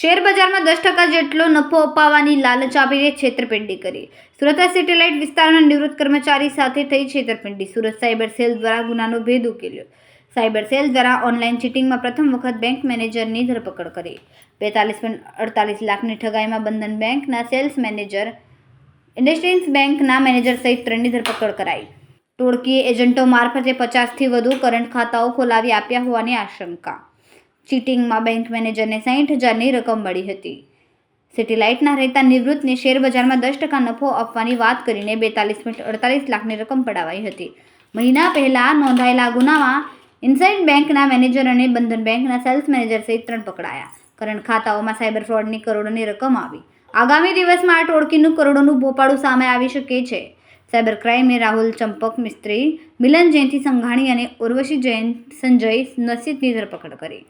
Share બજારમાં દસ ટકા જેટલો નફો અપાવવાની લાલચ આપીને છેતરપિંડી કરી. સુરત સેટેલાઇટ વિસ્તારના નિવૃત્ત કર્મચારી સાથે થઈ છેતરપિંડી. સુરત સાયબર સેલ દ્વારા ગુનાનો ભેદ ઉકેલ્યો. સાયબર સેલ દ્વારા ઓનલાઈન ચીટિંગમાં પ્રથમ વખત બેંક મેનેજરની ધરપકડ કરી. બેતાલીસ પોઈન્ટ અડતાલીસ લાખની ઠગાઈમાં બંધન બેંકના સેલ્સ મેનેજર ઇન્ડસ્ટ્રીન્સ બેંકના મેનેજર સહિત ત્રણની ધરપકડ કરાઈ. ટોળકીએ એજન્ટો મારફતે પચાસથી વધુ કરંટ ખાતાઓ ખોલાવી આપ્યા હોવાની આશંકા ચીટિંગમાં બેંક મેનેજરને સાહીઠ હજારની રકમ મળી હતી. સેટેલાઇટના રહેતા નિવૃત્તને શેરબજારમાં દસ ટકા નફો આપવાની વાત કરીને બેતાલીસ પોઈન્ટ અડતાલીસ લાખની રકમ પડાવાઈ હતી. મહિના પહેલા નોંધાયેલા ગુનામાં ઇન્સાઇડ બેંકના મેનેજર અને બંધન બેંકના સેલ્સ મેનેજર સહિત ત્રણ પકડાયા. કરંટ ખાતાઓમાં સાયબર ફ્રોડની કરોડોની રકમ આવી. આગામી દિવસમાં આ ટોળકીનું કરોડોનું ભોપાળું સામે આવી શકે છે. સાયબર ક્રાઇમે રાહુલ ચંપક, મિસ્ત્રી મિલન જયંતિ સંઘાણી અને ઉર્વશી જયંત સંજય નસીદની ધરપકડ કરી.